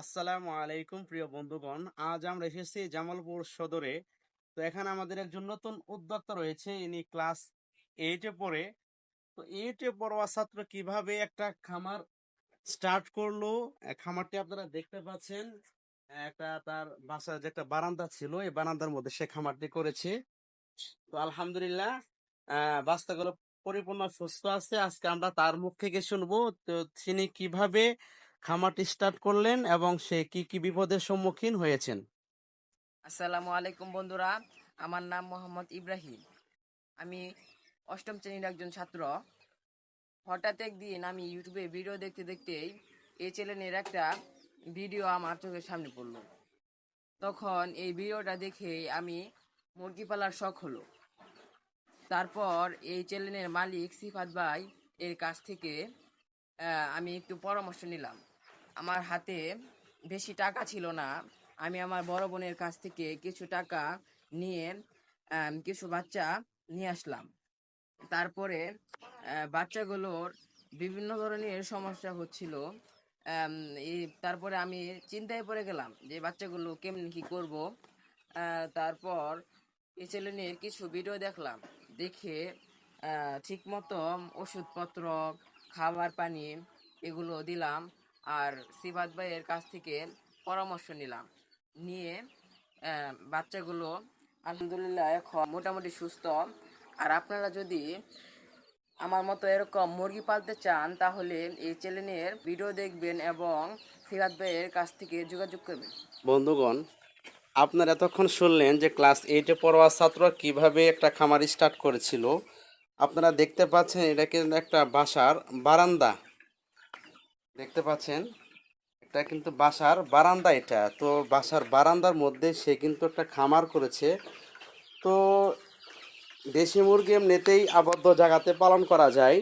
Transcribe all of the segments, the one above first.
আসসালামু আলাইকুম প্রিয় বন্ধুগণ। আজ আমরা এসেছি জামালপুর সদরে। তো এখানে আমাদের একজন নতুন উদ্যোক্তা রয়েছে, ইনি ক্লাস এইটে পড়ে। তো এইটে পড়ুয়া ছাত্র কীভাবে একটা খামার স্টার্ট করল? খামারটি আপনারা দেখতে পাচ্ছেন। একটা তার বাসার যে একটা বারান্দা ছিল, এই বারান্দার মধ্যে সে খামারটি করেছে। তো আলহামদুলিল্লাহ বাচ্চাগুলো পরিপূর্ণ সুস্থ আছে। আজকে আমরা তার মুখ থেকে শুনব। তো তিনি কীভাবে খামারটি স্টার্ট করলেন এবং সে কি কি বিপদের সম্মুখীন হয়েছেন? আসসালামু আলাইকুম বন্ধুরা, আমার নাম মোহাম্মদ ইব্রাহিম। আমি অষ্টম শ্রেণির একজন ছাত্র। হঠাৎ একদিন আমি ইউটিউবে ভিডিও দেখতে দেখতেই এই চ্যানেলের একটা ভিডিও আমার চোখের সামনে পড়ল। তখন এই ভিডিওটা দেখে আমি মুরগি পালার শখ হলো। তারপর এই চ্যানেলের মালিক সিফাত ভাই এর কাছ থেকে আমি একটু পরামর্শ নিলাম। আমার হাতে বেশি টাকা ছিল না। আমি আমার বড় বোনের কাছ থেকে কিছু টাকা নিয়ে কিছু বাচ্চা নিয়ে আসলাম। তারপরে বাচ্চাগুলোর বিভিন্ন ধরনের সমস্যা হচ্ছিল। তারপরে আমি চিন্তায় পড়ে গেলাম যে বাচ্চাগুলো কেমন কি করব। তারপর এই চ্যানেলের কিছু ভিডিও দেখলাম। দেখে ঠিক মতো ওষুধপত্র খাবার, পানি এগুলো দিলাম আর সিবাদ ভাইয়ের কাছ থেকে পরামর্শ নিলাম। নিয়ে বাচ্চাগুলো আলহামদুলিল্লাহ এখন মোটামুটি সুস্থ। আর আপনারা যদি আমার মতো এরকম মুরগি পালতে চান, তাহলে এই চ্যানেলের ভিডিও দেখবেন এবং সিবাদ ভাইয়ের কাছ থেকে যোগাযোগ করবেন। বন্ধুগণ, আপনারা এতক্ষণ শুনলেন যে ক্লাস এইটে পড়ুয়া ছাত্র কীভাবে একটা খামার স্টার্ট করেছিল। আপনারা দেখতে পাচ্ছেন, এটা কিন্তু একটা বাসার বারান্দা। দেখতে পাচ্ছেন, এটা কিন্তু বাসার বারান্দা এটা। তো বাসার বারান্দার মধ্যে সে কিন্তু একটা খামার করেছে। তো দেশি মুরগি এমনিতেই আবদ্ধ জায়গাতে পালন করা যায়।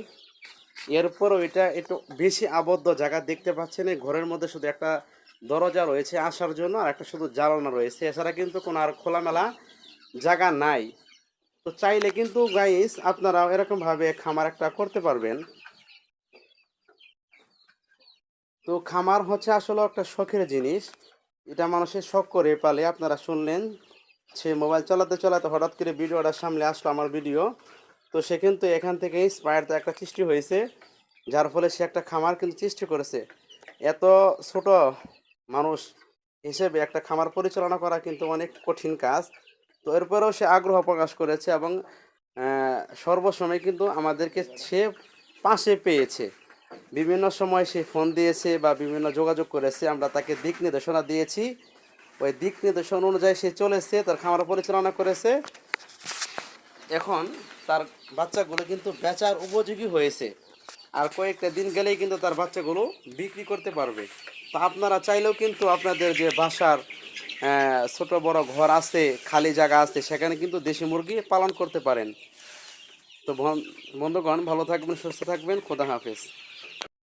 এরপরও এটা একটু বেশি আবদ্ধ জায়গা দেখতে পাচ্ছেন, এই ঘরের মধ্যে শুধু একটা দরজা রয়েছে আসার জন্য আর একটা শুধু জ্বালানো রয়েছে। এছাড়া কিন্তু কোনো আর খোলামেলা জায়গা নাই। তো চাইলে কিন্তু গাইস আপনারা এরকমভাবে খামার একটা করতে পারবেন। তো খামার হচ্ছে আসলে একটা শখের জিনিস। এটা মানুষের শখ করে পালে। আপনারা শুনলেন সে মোবাইল চালাতে চালাতে হঠাৎ করে ভিডিওটার সামনে আসলো আমার ভিডিও। তো সে কিন্তু এখান থেকে ইন্সপায়ারতে একটা সৃষ্টি হয়েছে, যার ফলে সে একটা খামার কিন্তু সৃষ্টি করেছে। এত ছোট মানুষ হিসেবে একটা খামার পরিচালনা করা কিন্তু অনেক কঠিন কাজ। তো এরপরেও সে আগ্রহ প্রকাশ করেছে এবং সর্বসময় কিন্তু আমাদেরকে সে পাশে পেয়েছে। বিভিন্ন সময় সে ফোন দিয়েছে বা বিভিন্ন যোগাযোগ করেছে, আমরা তাকে দিক নির্দেশনা দিয়েছি। ওই দিক নির্দেশনা অনুযায়ী সে চলেছে, তার খামার পরিচালনা করেছে। এখন তার বাচ্চাগুলো কিন্তু বেচার উপযোগী হয়েছে। আর কয়েকটা দিন গেলেই কিন্তু তার বাচ্চাগুলো বিক্রি করতে পারবে। তা আপনারা চাইলেও কিন্তু আপনাদের যে বাসার ছোট বড় ঘর আছে, খালি জায়গা আছে, সেখানে কিন্তু দেশি মুরগি পালন করতে পারেন। তো বন- বন্ধুগণ, ভালো থাকবেন, সুস্থ থাকবেন, খোদা হাফেজ।